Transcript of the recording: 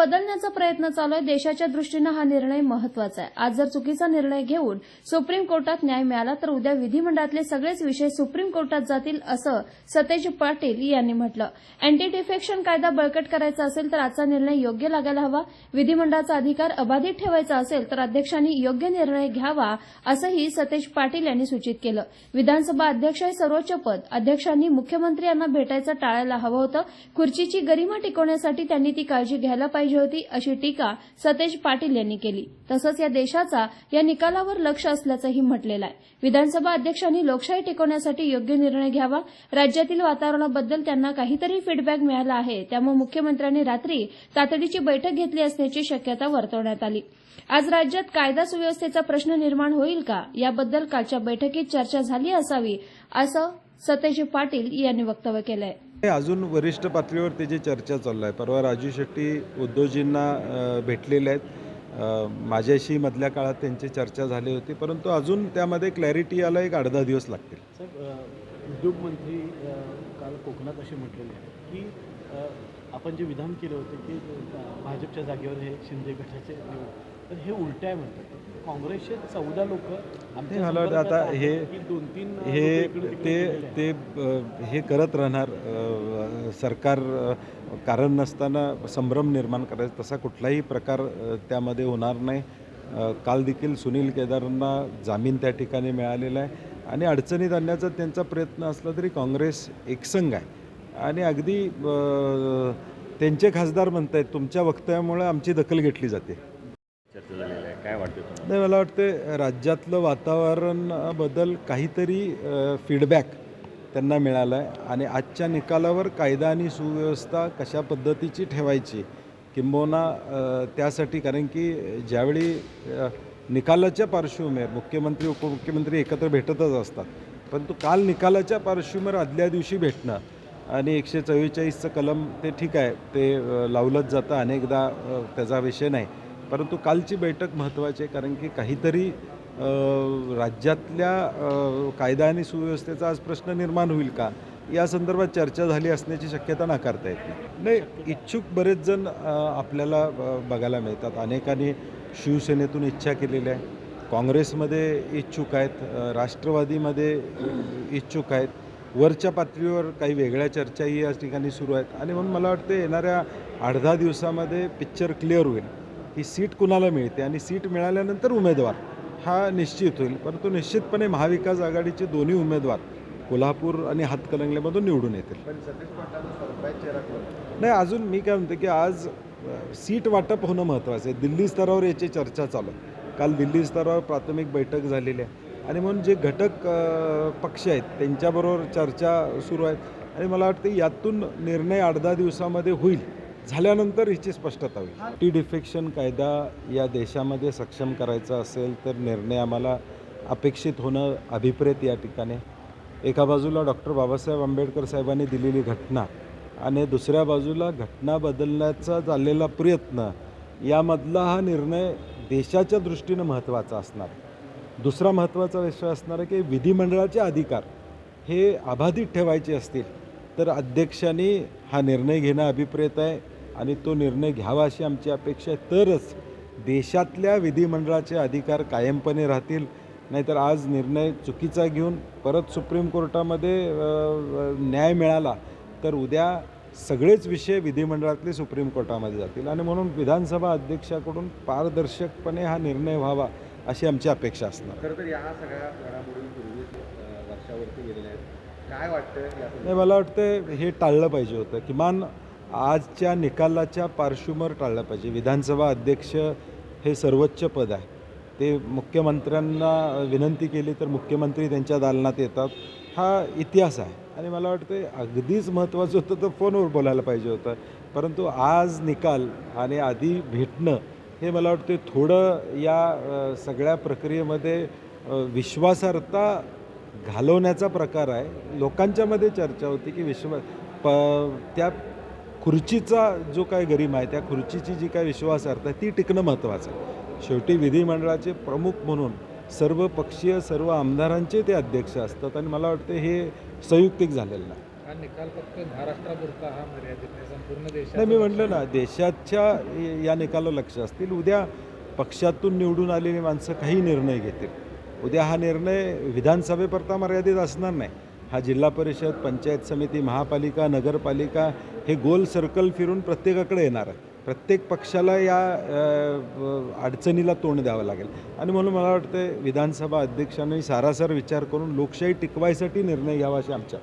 बदलण्याचा प्रयत्न चालू आहे. देशाच्या दृष्टीनं हा निर्णय महत्त्वाचा आहे. आज जर चुकीचा निर्णय घेऊन सुप्रीम कोर्टात न्याय मिळाला तर उद्या विधिमंडळातले सगळेच विषय सुप्रीम कोर्टात जातील असं सतेज पाटील यांनी म्हटलं. अँटी डिफेक्शन कायदा बळकट करायचा असेल तर आजचा निर्णय योग्य लागायला हवा. विधिमंडळाचा अधिकार अबाधित ठेवायचा असेल तर अध्यक्षांनी योग्य निर्णय घ्यावा असंही सतेज पाटील यांनी सूचित केलं. विधानसभा अध्यक्ष हे सर्वोच्च पद. अध्यक्षांनी मुख्यमंत्री यांना भेटायचं टाळायला हवं होतं. खुर्चीची गरिमा टिकवण्यासाठी त्यांनी ती काळजी घ्यायला पाहिजे. होती अशी टीका सतेज पाटील यांनी केली. तसंच या देशाचा या निकालावर लक्ष असल्याचंही म्हटलेलं आहे. विधानसभा अध्यक्षांनी लोकशाही टिकवण्यासाठी योग्य निर्णय घ्यावा. राज्यातील वातावरणाबद्दल त्यांना काहीतरी फीडबॅक मिळाला आहे. त्यामुळे मुख्यमंत्र्यांनी रात्री तातडीची बैठक घेतली असण्याची शक्यता वर्तवण्यात आली. आज राज्यात कायदा सुव्यवस्थेचा प्रश्न निर्माण होईल का? याबद्दल कालच्या बैठकीत चर्चा झाली असावी असं सतेज पाटील यांनी वक्तव्य केलं आहे अजून वरिष्ठ पातळीवर त्याची चर्चा चालू आहे परवा राजू शेट्टी उद्धवजींना भेटलेले आहेत. माझ्याशी मधल्या काळात त्यांची चर्चा झाली होती परंतु अजून त्यामध्ये क्लॅरिटी यायला एक अर्धा दिवस लागतील. उद्योगमंत्री काल कोकणात असे म्हटलेले आहे की आपण जे विधान केलं होतं की भाजपच्या जागेवर हे शिंदे गटाचे तर हे उलट आहे म्हणतात. काँग्रेसचे चौदा लोक ते मला वाटतं आता हे दोन तीन हे ते ते हे करत राहणार सरकार कारण नसताना संभ्रम निर्माण करायचा तसा कुठलाही प्रकार त्यामध्ये होणार नाही. काल देखील सुनील केदारांना जामीन त्या ठिकाणी मिळालेला आहे. आणि अडचणीत आणण्याचा त्यांचा प्रयत्न असला तरी काँग्रेस एकसंघ आहे. आणि अगदी त्यांचे खासदार म्हणतायत तुमच्या वक्तव्यामुळे आमची दखल घेतली जाते. चर्चा झालेली आहे. काय वाटतं नाही मला वाटते राज्यातलं वातावरणाबद्दल काहीतरी फीडबॅक त्यांना मिळाला आहे आणि आजच्या निकालावर कायदा आणि सुव्यवस्था कशा पद्धतीची ठेवायची किंबहुना त्यासाठी कारण की ज्यावेळी निकालाच्या पार्श्वभूमीवर मुख्यमंत्री उपमुख्यमंत्री एकत्र भेटतच असतात परंतु काल निकालाच्या पार्श्वभूमीवर आदल्या दिवशी भेटणं आणि एकशे चव्वेचाळीसचं कलम ते ठीक आहे ते लावलंच जातं. अनेकदा त्याचा विषय नाही. परंतु कालची बैठक महत्त्वाची आहे कारण की काहीतरी राज्यातल्या कायदा आणि सुव्यवस्थेचा आज प्रश्न निर्माण होईल का? या संदर्भात चर्चा झाली असण्याची शक्यता नाकारता येत नाही. नाही. इच्छुक बरेच जण आपल्याला बघायला मिळतात. अनेकांनी शिवसेनेतून इच्छा केलेल्या आहे काँग्रेसमध्ये इच्छुक आहेत. राष्ट्रवादीमध्ये इच्छुक आहेत. वरच्या पातळीवर काही वेगळ्या चर्चाही या ठिकाणी सुरू आहेत. आणि म्हणून मला वाटतं येणाऱ्या आठ दहा दिवसामध्ये पिक्चर क्लिअर होईल. की सीट कुणाला मिळते आणि सीट मिळाल्यानंतर उमेदवार हा निश्चित होईल. परंतु निश्चितपणे महाविकास आघाडीचे दोन्ही उमेदवार कोल्हापूर आणि हातकणंगलेमधून निवडून येतील. नाही अजून मी काय म्हणतो की आज सीट वाटप होणं महत्त्वाचं आहे. दिल्ली स्तरावर याची चर्चा चालू आहे. काल दिल्ली स्तरावर प्राथमिक बैठक झालेली आहे. आणि म्हणून जे घटक पक्ष आहेत त्यांच्याबरोबर चर्चा सुरू आहेत आणि मला वाटतं यातून निर्णय आठ दहा दिवसामध्ये होईल. झाल्यानंतर हिची स्पष्टता होईल. टी डिफेक्शन कायदा या देशामध्ये सक्षम करायचा असेल तर निर्णय आम्हाला अपेक्षित होणं अभिप्रेत या ठिकाणी. एका बाजूला डॉक्टर बाबासाहेब आंबेडकर साहेबांनी दिलेली घटना आणि दुसऱ्या बाजूला घटना बदलण्याचा चाललेला प्रयत्न यामधला हा निर्णय देशाच्या दृष्टीनं महत्त्वाचा असणार. दुसरा महत्त्वाचा विषय असणार आहे की विधिमंडळाचे अधिकार हे अबाधित ठेवायचे असतील तर अध्यक्षांनी हा निर्णय घेणं अभिप्रेत आहे. आणि तो निर्णय घ्यावा अशी आमची अपेक्षा आहे. तरच देशातल्या विधिमंडळाचे अधिकार कायमपणे राहतील. नाहीतर आज निर्णय चुकीचा घेऊन परत सुप्रीम कोर्टामध्ये न्याय मिळाला तर उद्या सगळेच विषय विधिमंडळातले सुप्रीम कोर्टामध्ये जातील. आणि म्हणून विधानसभा अध्यक्षाकडून पारदर्शकपणे हा निर्णय व्हावा अशी आमची अपेक्षा असणार. खरं तर या सगळ्या घडामोडी पूर्वीच अ, वर्षावरती गेलेल्या आहेत. काय वाटतं नाही मला वाटतं हे टाळलं पाहिजे होतं. किमान आजच्या निकालाच्या पार्श्वभूमीवर टाळलं पाहिजे. विधानसभा अध्यक्ष हे सर्वोच्च पद आहे. ते मुख्यमंत्र्यांना विनंती केली तर मुख्यमंत्री त्यांच्या दालनात येतात. हा इतिहास आहे. आणि मला वाटतं अगदीच महत्त्वाचं होतं तर फोनवर बोलायला पाहिजे होतं. परंतु आज निकाल आणि आधी भेटणं हे मला वाटतं थोडं या सगळ्या प्रक्रियेमध्ये विश्वासार्हता घालवण्याचा प्रकार आहे. लोकांच्यामध्ये चर्चा होती की विश्व प त्या खुर्चीचा जो काय गरिमा आहे त्या खुर्चीची जी काय विश्वासार्हता आहे ती टिकणं महत्त्वाचं आहे. शेवटी विधिमंडळाचे प्रमुख म्हणून सर्व पक्षीय सर्व आमदारांचे ते अध्यक्ष असतात आणि मला वाटतं हे संयुक्तिक झालेलं नाही. हा निकाल फक्त महाराष्ट्रापुरता हा मर्यादित नाही संपूर्ण देशात नाही मी म्हटलं ना देशाच्या या निकाला लक्ष असतील. उद्या पक्षातून निवडून आलेली माणसं काही निर्णय घेतील. उद्या हा निर्णय विधानसभेपुरता मर्यादित असणार नाही. हा जिल्हा परिषद पंचायत समिती महापालिका नगरपालिका हे गोल सर्कल फिरून प्रत्येकाकडे येणार आहे. प्रत्येक पक्षाला या अडचणीला तोंड द्यावं लागेल. आणि म्हणून मला वाटतं विधानसभा अध्यक्षांनी सारासार विचार करून लोकशाही टिकवायसाठी निर्णय घ्यावा असे आमच्या